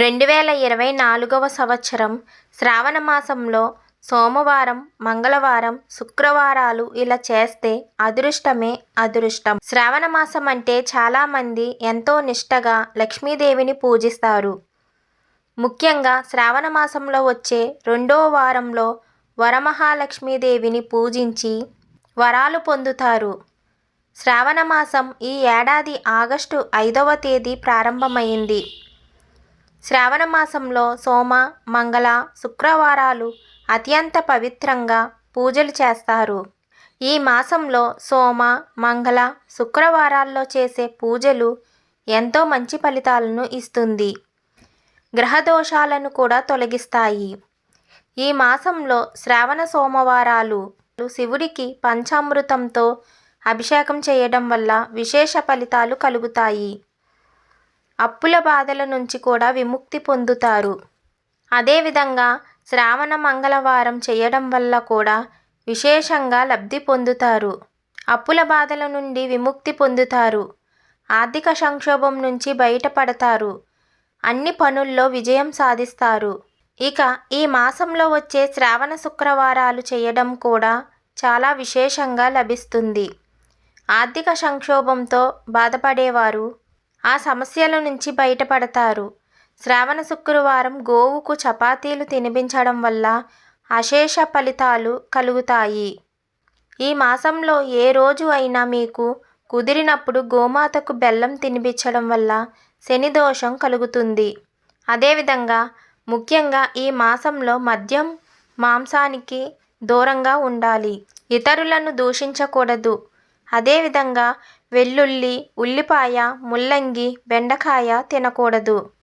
రెండు వేల ఇరవై నాలుగవ సంవత్సరం శ్రావణ మాసంలో సోమవారం మంగళవారం శుక్రవారాలు ఇలా చేస్తే అదృష్టమే అదృష్టం. శ్రావణ మాసం అంటే చాలామంది ఎంతో నిష్టగా లక్ష్మీదేవిని పూజిస్తారు. ముఖ్యంగా శ్రావణ మాసంలో వచ్చే రెండో వారంలో వరమహాలక్ష్మీదేవిని పూజించి వరాలు పొందుతారు. శ్రావణ మాసం ఈ ఏడాది ఆగస్టు ఐదవ తేదీ ప్రారంభమైంది. శ్రావణ మాసంలో సోమ మంగళ శుక్రవారాలు అత్యంత పవిత్రంగా పూజలు చేస్తారు. ఈ మాసంలో సోమ మంగళ శుక్రవారాల్లో చేసే పూజలు ఎంతో మంచి ఫలితాలను ఇస్తుంది. గ్రహదోషాలను కూడా తొలగిస్తాయి. ఈ మాసంలో శ్రావణ సోమవారాలు శివుడికి పంచామృతంతో అభిషేకం చేయడం వల్ల విశేష ఫలితాలు కలుగుతాయి. అప్పుల బాధల నుంచి కూడా విముక్తి పొందుతారు. అదేవిధంగా శ్రావణ మంగళవారం చేయడం వల్ల కూడా విశేషంగా లబ్ధి పొందుతారు. అప్పుల బాధల నుండి విముక్తి పొందుతారు. ఆర్థిక సంక్షోభం నుంచి బయటపడతారు. అన్ని పనుల్లో విజయం సాధిస్తారు. ఇక ఈ మాసంలో వచ్చే శ్రావణ శుక్రవారాలు చేయడం కూడా చాలా విశేషంగా లభిస్తుంది. ఆర్థిక సంక్షోభంతో బాధపడేవారు ఆ సమస్యల నుంచి బయటపడతారు. శ్రావణ శుక్రవారం గోవుకు చపాతీలు తినిపించడం వల్ల అశేష ఫలితాలు కలుగుతాయి. ఈ మాసంలో ఏ రోజు అయినా మీకు కుదిరినప్పుడు గోమాతకు బెల్లం తినిపించడం వల్ల శని దోషం కలుగుతుంది. అదేవిధంగా ముఖ్యంగా ఈ మాసంలో మద్యం మాంసానికి దూరంగా ఉండాలి. ఇతరులను దూషించకూడదు. అదేవిధంగా వెల్లుల్లి ఉల్లిపాయ ముల్లంగి బెండకాయ తినకూడదు.